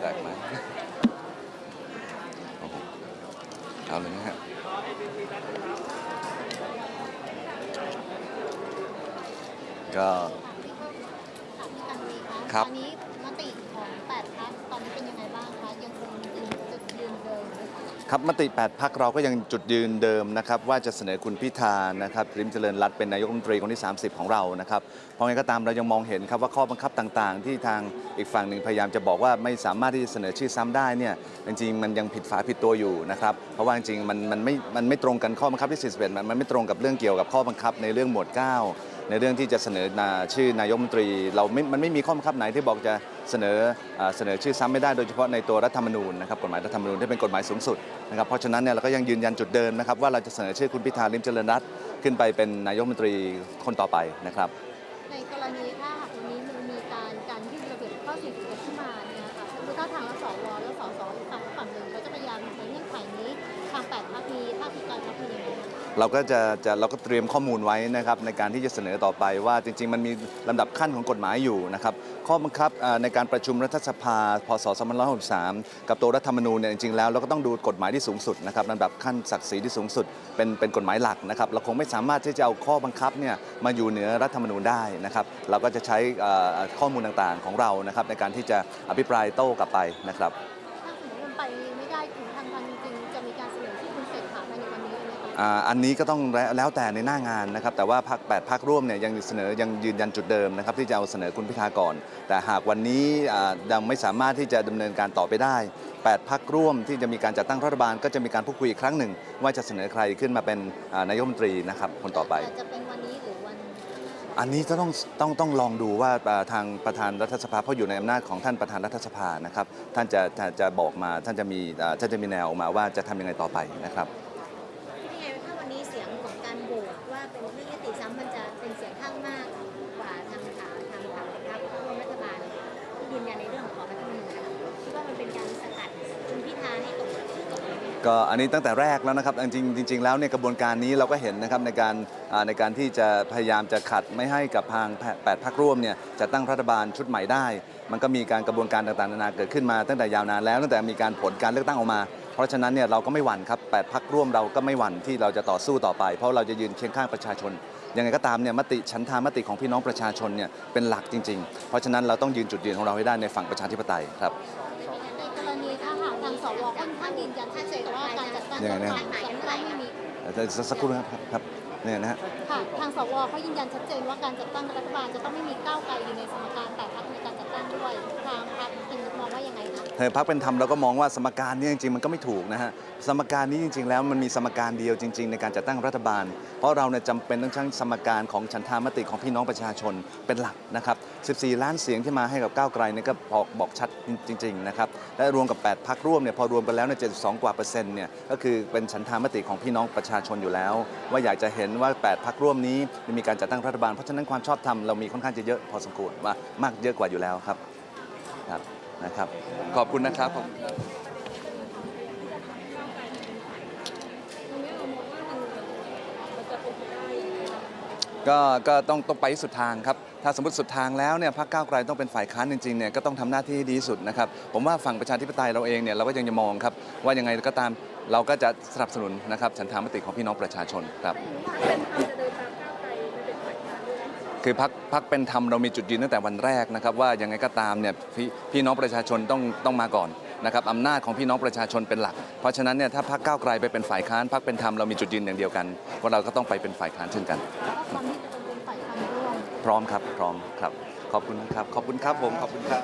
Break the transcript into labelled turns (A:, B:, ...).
A: แตกไหมโอ้โหเอาเลยนะฮะก็ครับ
B: ค
A: รับมติ 8 พักเราก็ยังจุดยืนเดิมนะครับว่าจะเสนอคุณพิธานะครับริมเจริญรัตเป็นนายกรัฐมนตรีคนที่ 30 ของเรานะครับเพราะงั้นก็ตามเรายังมองเห็นครับว่าข้อบังคับต่างๆ ที่ทางอีกฝั่งหนึ่งพยายามจะบอกว่าไม่สามารถที่จะเสนอชื่อซ้ำได้เนี่ยจริงๆมันยังผิดฝาผิดตัวอยู่นะครับเพราะว่าจริงๆมันมันไม่มันไม่ตรงกันข้อบังคับที่ 41 มันมันไม่ตรงกับเรื่องเกี่ยวกับข้อบังคับในเรื่องหมวด 9 ในเรื่องที่จะเสนอนาชื่อนายกมนตรี เราไม่มันไม่มีข้อบังคับไหนที่บอกจะเสนอเสนอชื่อซ้ำไม่ได้โดยเฉพาะในตัวรัฐธรรมนูญนะครับกฎหมายรัฐธรรมนูญที่เป็นกฎหมายสูงสุดนะครับเพราะฉะนั้นเนี่ยเราก็ยังยืนยันจุดเดิมนะครับว่าเราจะเสนอชื่อคุณพิธาลิมเจริญรัตน์ขึ้นไปเป็นนายกมนตรีคนต่อไปนะครับ
B: ในกรณีถ้าหากวันนี้มันมีการการยื่นระเบียบข้อ41ขึ้นมาเนี่ยค่ะคือถ้าทางสวและสสอีกฝั่งฝั่งหนึ่งเขาจะพยายามในเงื่อนไขนี้
A: เราก็จะจะเราก็เตรียมข้อมูลไว้นะครับในการที่จะเสนอต่อไปว่าจริง ๆ มันมีลำดับขั้นของกฎหมายอยู่นะครับข้อบังคับในการประชุมรัฐสภาพศ2563 กับตัวรัฐธรรมนูญเนี่ยจริงๆแล้วเราก็ต้องดูกฎหมายที่สูงสุดนะครับลำดับขั้นศักดิ์ศรีที่สูงสุด เป็นเป็นกฎหมายหลักนะครับเราคงไม่สามารถที่จะเอาข้อบังคับเนี่ยมาอยู่เหนือรัฐธรรมนูญได้นะครับเราก็จะใช้ข้อมูลต่างๆของเรานะครับในการที่จะอภิปรายโต้กลับไปนะครับ
B: อ่า
A: อันนี้ก็ต้องแล้วแล้วแต่ในหน้างานนะครับ แต่ว่าพัก8พักร่วมเนี่ยยังเสนอยังยืนยันจุดเดิมนะครับที่จะเอาเสนอคุณพิธาก่อน แต่หากวันนี้อ่ายังไม่สามารถที่จะดำเนินการต่อไปได้ 8พักร่วมที่จะมีการจัดตั้งรัฐบาล ก็จะมีการพูดคุยอีกครั้งหนึ่ง ว่าจะเสนอใครขึ้นมาเป็นอ่านายกรัฐมนตรีนะครับคนต่อไป
B: แต่จะเป็นวันนี้หรือวัน
A: อันนี้ก็ต้องต้องต้องลองดูว่าอ่าทางประธานรัฐสภาเพราะอยู่ในอำนาจของท่านประธานรัฐสภานะครับท่านจะจะจะบอกมาท่านจะมีอ่าท่านจะมีแนวออกมาว่าจะทำยังไงต่อไปนะครับ
B: ก็อั
A: นนี้ตั้งแต่แรกแล้วนะครับจริงจริง ๆ แล้วเนี่ยกระบวนการนี้เราก็เห็นนะครับในการในการที่จะพยายามจะขัดไม่ให้กับทางแปดพักร่วมเนี่ยจะตั้งรัฐบาลชุดใหม่ได้ มันก็มีการกระบวนการต่างๆนานาเกิดขึ้นมาตั้งแต่ยาวนานแล้วตั้งแต่มีการผลการเลือกตั้งออกมา เพราะฉะนั้นเนี่ยเราก็ไม่หวั่นครับแปดพักร่วมเราก็ไม่หวั่นที่เราจะต่อสู้ต่อไป เพราะเราจะยืนเคียงข้างประชาชนยังไงก็ตามเนี่ยมติฉันทามติของพี่น้องประชาชนเนี่ยเป็นหลักจริง ๆ เพราะฉะนั้นเราต้องยืนจุดยืนของเราให้ได้ในฝั่งประชาธิปไตยครับ
B: รณีถ้าหากทางสวค่อนข้างยืนยันชัดเจนว่าการจัดตั้ง
A: ยังไง
B: รั
A: นะ
B: ฐบาลจะต้องไม่มี
A: แต่สักครู่นะครับครับเนี่ยนะฮะ
B: ค่ะทางสวเขายืนยันชัดเจนว่าการจัดตั้งรัฐบาลจะต้องไม่มีก้าวไกลอยู่ในสมการแต่พรรคในการจัด ตั้งด้วยทางพรรคเป็นมองว่ายังไงคะ
A: เออพักเป็นธรรมเราก็มองว่าสมการนี้จริงๆ มันก็ไม่ถูกนะฮะสมการนี้จริง ๆ แล้วมันมีสมการเดียวจริง ๆ ในการจัดตั้งรัฐบาล เพราะเราเนี่ยจำเป็นต้องใช้สมการของฉันทามติของพี่น้องประชาชนเป็นหลักนะครับ 14 ล้านเสียงที่มาให้กับก้าวไกลเนี่ยก็บอกบอกชัดจริงๆนะครับและรวมกับ 8พักร่วมเนี่ยพอรวมกันแล้วเนี่ย72 กว่าเปอร์เซ็นต์เนี่ยก็คือเป็นฉันทามติของพี่น้องประชาชนอยู่แล้ว ว่าอยากจะเห็นว่า 8พักร่วมนี้มีการจัดตั้งรัฐบาลเพราะฉะนั้นความชอบธรรมเรามีค่อนข้างจะเยอะพอสมควรมามากเยอะกว่าอยู่แล้วครับครับนะครับ ขอบคุณนะครับผมก็ก็ต้องต้องไปให้สุดทางครับ ถ้าสมมติสุดทางแล้วเนี่ยพรรคก้าวไกลต้องเป็นฝ่ายค้านจริงๆเนี่ยก็ต้องทำหน้าที่ให้ดีที่สุดนะครับ ผมว่าฝั่งประชาธิปไตยเราเองเนี่ยเราก็ยังจะมองครับ ว่ายังไงก็ตามเราก็จะสนับสนุนนะครับฉันทามติของพี่น้องประชาชนครับ คือพักพักเป็นธรรมเรามีจุดยืนตั้งแต่วันแรกนะครับว่ายังไงก็ตามเนี่ยพพี่พี่น้องประชาชนต้องต้องมาก่อนนะครับอำนาจของพี่น้องประชาชนเป็นหลัก เพราะฉะนั้นเนี่ยถ้าพักก้าวไกลไปเป็นฝ่ายค้านพักเป็นธรรมเรามีจุดยืนอย่างเดียวกันว่าเราก็ต้องไปเป็นฝ่ายค้านเช่นกัน พร้อมครับพร้อมครับ ขอบคุณนะครับขอบคุณครับผมขอบคุณครับ